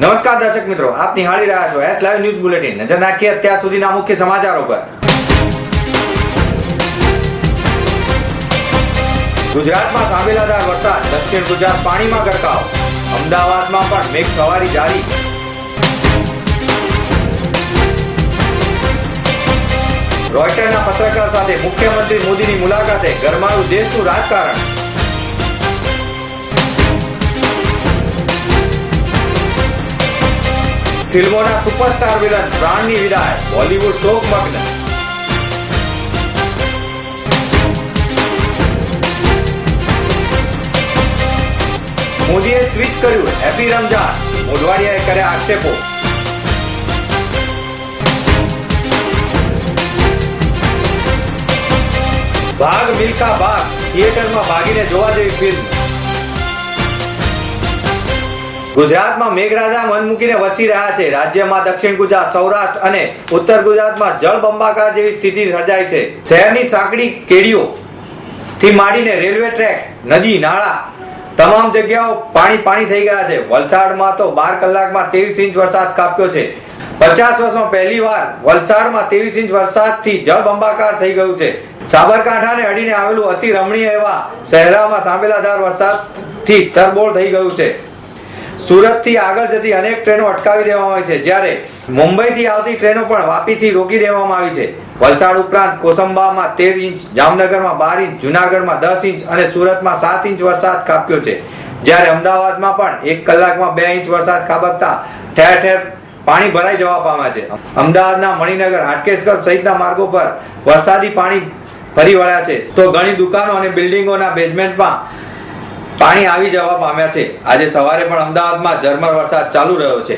નમસ્કાર દર્શક મિત્રો, આપ નિહાળી રહ્યા છો એસ લાઈવ ન્યૂઝ બુલેટિન નજર નાખીએ અત્યાર સુધીના મુખ્ય સમાચારો પર. ગુજરાતમાં સાંભેલાદાર વરસાદ. દક્ષિણ ગુજરાત પાણીમાં ગરકાવ. અમદાવાદમાં પણ મેઘ સવારી જારી. રોયટરના પત્રકાર સાથે મુખ્યમંત્રી મોદીની મુલાકાતે ગરમાયું દેશનું રાજકારણ. ફિલ્મોના સુપરસ્ટાર વિલન પ્રાણની વિદાય, બોલિવૂડ શોકમગ્ન મોદીએ ટ્વીટ કર્યું, હેપી રમજાન મોઢવાડિયાએ કર્યા આક્ષેપો. ભાગ મિલ્કા ભાગ, થિયેટરમાં ભાગીને જોવા જેવી ફિલ્મ. ગુજરાતમાં મેઘરાજા મન મૂકીને વસી રહ્યા છે. રાજ્યમાં દક્ષિણ ગુજરાત, સૌરાષ્ટ્ર અને ઉત્તર ગુજરાતમાં જળબંબાકાર જેવી સ્થિતિ સર્જાઈ છે. શહેરની સાંકડી કેડીઓ થી માંડીને રેલવે ટ્રેક, નદી, નાળા તમામ જગ્યાઓ પાણી પાણી થઈ ગયા છે. વલસાડમાં તો બાર કલાકમાં ત્રેવીસ ઇંચ વરસાદ કાપ્યો છે. પચાસ વર્ષમાં પહેલી વાર વલસાડમાં ત્રેવીસ ઇંચ વરસાદથી જળબંબાકાર થઈ ગયું છે. સાબરકાંઠાને અડીને આવેલું અતિ રમણીય એવા શહેરામાં સાંભેલાધાર વરસાદથી તરબોળ થઈ ગયું છે. સુરતથી આગળ જતી અનેક ટ્રેનો અટકાવી દેવામાં આવી છે. જ્યારે મુંબઈથી આવતી ટ્રેનો પણ વાપીથી રોકી દેવામાં આવી છે. વલસાડ ઉપરાંત કોસંબામાં તેર ઇંચ, જામનગરમાં બાર ઇંચ, જુનાગઢમાં દસ ઇંચ અને સુરતમાં સાત ઇંચ વરસાદ કાપ્યો છે. જ્યારે અમદાવાદમાં પણ એક કલાકમાં બે ઇંચ વરસાદ ખાબકતા ઠેર ઠેર પાણી ભરાઈ જવા પામ્યા છે. અમદાવાદના મણિનગર હાટકેશ્વર સહિતના માર્ગો પર વરસાદી પાણી ફરી વળ્યા છે. તો ઘણી દુકાનો અને બિલ્ડિંગોના બેઝમેન્ટમાં પાણી આવી જવા પામ્યા છે. આજે સવારે પણ અમદાવાદમાં ઝરમર વરસાદ ચાલુ રહ્યો છે.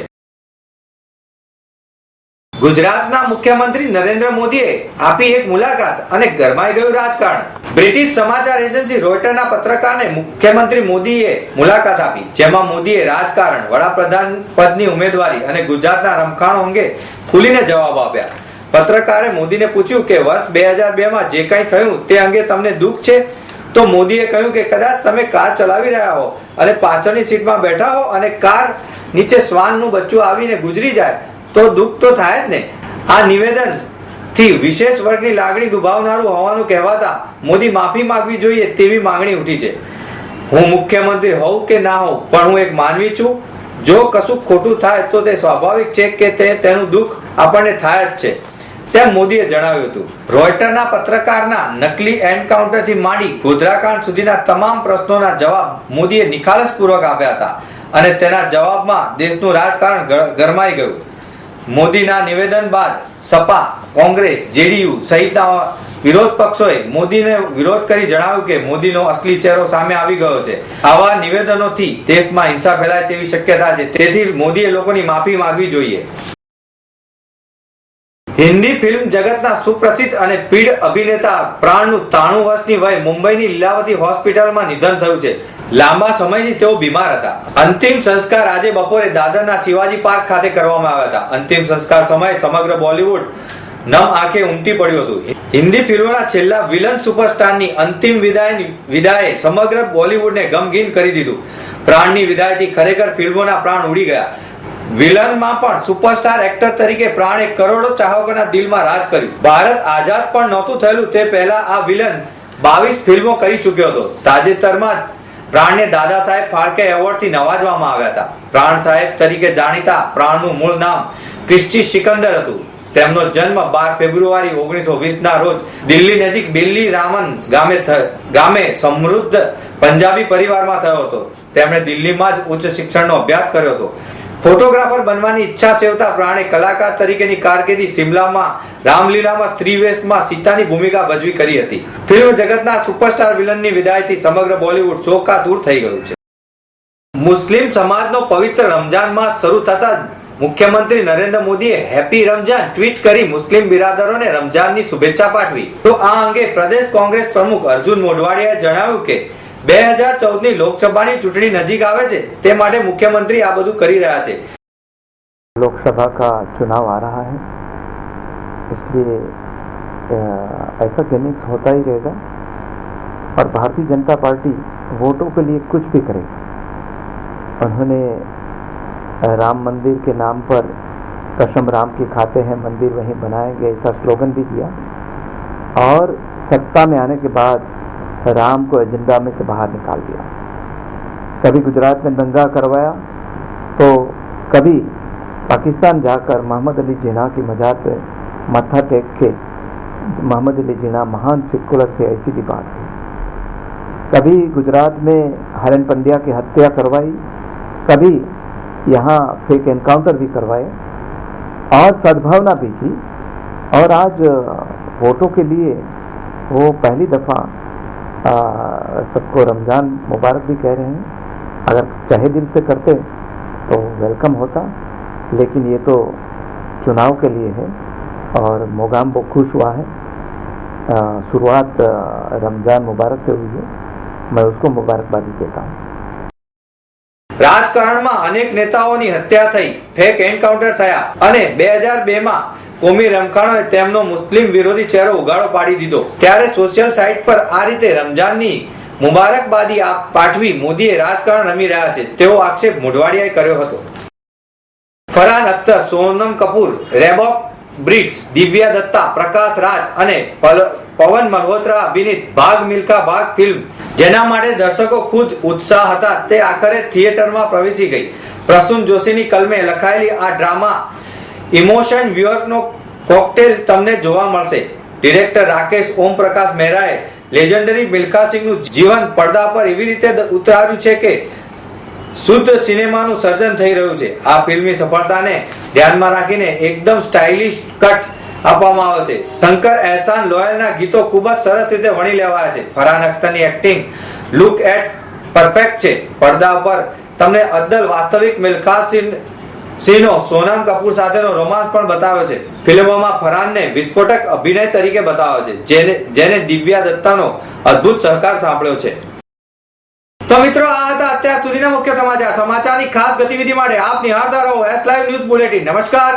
ગુજરાતના મુખ્યમંત્રી નરેન્દ્ર મોદીએ આપી એક મુલાકાત અને ગરમાઈ ગયું રાજકારણ. બ્રિટિશ સમાચાર એજન્સી રોયટરના પત્રકારને મુખ્યમંત્રી મોદીએ મુલાકાત આપી, જેમાં મોદીએ રાજકારણ, વડાપ્રધાન પદની ઉમેદવારી અને ગુજરાતના રમખાણો અંગે ખુલીને જવાબ આપ્યા. પત્રકારે મોદીને પૂછ્યું કે વર્ષ બે હજાર બે માં જે કંઈ થયું તે અંગે તમને દુઃખ છે? તો મોદીએ કહ્યું કે કદાચ તમે કાર ચલાવી રહ્યા હો અને પાછળની સીટમાં બેઠા હો અને કાર નીચે શ્વાનનું બચ્ચું આવીને ગુજરી જાય, તો દુઃખ તો થાય જ ને. આ નિવેદનથી વિશેષ વર્ગની લાગણી દુભાવનારું હોવાનું કહેવાતા મોદી માફી માંગવી જોઈએ તેવી માંગણી ઉઠી છે. હું મુખ્યમંત્રી હોઉં કે ના હોઉં, પણ હું એક માનવી છું. જો કશું ખોટું થાય તો તે સ્વાભાવિક છે કે તે તેનું દુઃખ આપણને થાય જ છે. તેમ મોદીએ જણાવ્યું હતું. રોયટરના પત્રકારના નકલી એન્કાઉન્ટરથી માંડી ગોધરાકાંડ સુધીના તમામ પ્રશ્નોના જવાબ મોદીએ નિખાલસપૂર્વક આપ્યા હતા અને તેના જવાબમાં દેશનું રાજકારણ ગરમાઈ ગયું. મોદીના નિવેદન બાદ સપા, કોંગ્રેસ, જેડીયુ સહિતના વિરોધ પક્ષોએ મોદીને વિરોધ કરી જણાવ્યું કે મોદીનો અસલી ચહેરો સામે આવી ગયો છે. આવા નિવેદનોથી દેશમાં હિંસા ફેલાય તેવી શક્યતા છે. તેથી મોદીએ લોકોની માફી માંગવી જોઈએ. હિન્દી ફિલ્મ જગતના સુપ્રસિદ્ધ અને પીઢ અભિનેતા પ્રાણનું ત્રાણું વર્ષની વય મુંબઈની લીલાવતી હોસ્પિટલમાં નિધન થયું છે. લાંબા સમયથી તેઓ બીમાર હતા. અંતિમ સંસ્કાર આજે બપોરે દાદરના શિવાજી પાર્ક ખાતે કરવામાં આવ્યા હતા. અંતિમ સંસ્કાર સમયે સમગ્ર બોલિવૂડ નમ આંખે ઉમટી પડ્યું હતું. હિન્દી ફિલ્મોના છેલ્લા વિલન સુપરસ્ટારની અંતિમ વિદાય વિદાયે સમગ્ર બોલિવૂડને ગમગીન કરી દીધું. પ્રાણની વિદાયથી ખરેખર ફિલ્મોના પ્રાણ ઉડી ગયા. વિલનમાં પણ સુપરસ્ટાર એક્ટર તરીકે પ્રાણે કરોડો ચાહકોના દિલમાં રાજ કર્યું. ભારત આઝાદ પણ નહોતું થયેલું તે પહેલા આ વિલન બાવીસ ફિલ્મો કરી ચૂક્યો હતો. તાજેતરમાં જ પ્રાણને દાદા સાહેબ ફાળકે એવોર્ડથી નવાજવામાં આવ્યા હતા. પ્રાણ સાહેબ તરીકે જાણીતા પ્રાણનું મૂળ નામ ક્રિસ્ટી સિકંદર હતું. તેમનો જન્મ બાર ફેબ્રુઆરી ઓગણીસો વીસ ના રોજ દિલ્હી નજીક બિલ્લી રામન ગામે ગામે સમૃદ્ધ પંજાબી પરિવારમાં થયો હતો. તેમણે દિલ્હીમાં જ ઉચ્ચ શિક્ષણનો અભ્યાસ કર્યો હતો. ફોટોગ્રાફર બનવાની ઈચ્છા સેવતા પ્રાણે કલાકાર તરીકેની કારકિર્દી સિમલામાં રામલીલામાં, સ્ત્રી વેશમાં સીતાની ભૂમિકા ભજવી કરી હતી. ફિલ્મ જગતના સુપરસ્ટાર વિલનની વિદાયથી સમગ્ર બોલિવૂડ શોકાતુર થઈ ગયું છે. મુસ્લિમ સમાજનો પવિત્ર રમજાન માસ શરૂ થતા મુખ્યમંત્રી નરેન્દ્ર મોદીએ હેપી રમજાન ટ્વીટ કરી મુસ્લિમ બિરાદરોને રમજાનની શુભેચ્છા પાઠવી. તો આ અંગે પ્રદેશ કોંગ્રેસ પ્રમુખ અર્જુન મોઢવાડિયાએ જણાવ્યું કે બે હજાર ચૌદની લોકસભાની ચૂંટણી નજીક આવે છે તે માટે મુખ્યમંત્રી આ બધું કરી રહ્યા છે लोकसभा का चुनाव आ रहा है इसलिए अ, ऐसा गेमिंग्स होता ही रहेगा और भारतीय जनता पार्टी वोटों के लिए कुछ भी करेगी उन्होंने राम मंदिर के नाम पर कसम राम की खाते हैं मंदिर वहीं बनाएंगे ऐसा स्लोगन भी दिया और सत्ता में आने के बाद राम को एजेंडा में से बाहर निकाल दिया। कभी गुजरात में दंगा करवाया तो कभी पाकिस्तान जाकर मोहम्मद अली जिना की मज़ाक पे माथा टेक के मोहम्मद अली जिना महान सेकुलर थे, ऐसी भी बात थी। कभी गुजरात में हरन पंड्या की हत्या करवाई, कभी यहाँ फेक एनकाउंटर भी करवाए। और सद्भावना भी की और आज वोटों के लिए वो पहली दफ़ा सबको रमज़ान मुबारक भी कह रहे हैं अगर चाहे दिल से करते तो वेलकम होता लेकिन ये तो चुनाव के लिए है और मोगाम्बो खुश हुआ है अ, शुरुआत अ, रमज़ान मुबारक से हुई है मैं उसको मुबारकबादी देता हूँ રાજકારણમાં અનેક નેતાઓની હત્યા થઈ ફેક એન્કાઉન્ટર થયા અને બે હજાર બે માં કોમી રમખાણોએ તેમનો મુસ્લિમ વિરોધી ચહેરો ઉગાડો પાડી દીધો. ત્યારે સોશિયલ સાઇટ પર આ રીતે રમજાનની મુબારકબાદી પાઠવી મોદીએ રાજકારણ રમી રહ્યા છે. તેવો આક્ષેપ મોઢવાડિયાએ કર્યો હતો. ફરહાન અખ્તર, સોનમ કપૂર, રેબોક બ્રિટ્સ, દિવ્યા દત્તા, પ્રકાશ રાજ અને પવન મલ્હોત્રા અભિનીત ભાગ મિલ્કા ભાગ ફિલ્મ જેના માટે દર્શકો ખુદ ઉત્સાહ હતા તે આખરે થિયેટરમાં પ્રવેશી ગઈ. પ્રસૂન જોશીની કલમે લખાયેલી આ ડ્રામા ઇમોશન વ્યુઅરનો કોકટેલ તમને જોવા મળશે. ડિરેક્ટર રાકેશ ઓમ પ્રકાશ મહેરાએ લેજન્ડરી મિલ્ખા સિંહનું જીવન પડદા પર એવી રીતે ઉતાર્યું છે કે શુદ્ધ સિનેમાનું સર્જન થઈ રહ્યું છે. આ ફિલ્મની સફળતાને ધ્યાનમાં રાખીને એકદમ સ્ટાઇલિશ કટ આપવામાં આવે છે. શંકર એહસાન લોયલના ગીતો ખૂબ જ સરસ રીતે વણી લેવાયા છે. ફરહાન અખ્તરની એક્ટિંગ લુક એટ પરફેક્ટ છે. પડદા પર તમને અદ્દલ વાસ્તવિક મિલ્ખા સિંહ સિંહનો સોનમ કપૂર સાથેનો રોમાન્સ પણ બતાવ્યો છે. ફિલ્મોમાં ફરહાનને વિસ્ફોટક અભિનય તરીકે બતાવ્યો છે, જેને જેને દિવ્યા દત્તાનો અદ્ભુત સહકાર સાંભળ્યો છે. તો મિત્રો, આ હતા અત્યાર સુધીના મુખ્ય સમાચાર. સમાચારની ખાસ ગતિવિધિ માટે આપ નિહાળતા રહો એસ લાઈવ ન્યૂઝ બુલેટિન નમસ્કાર.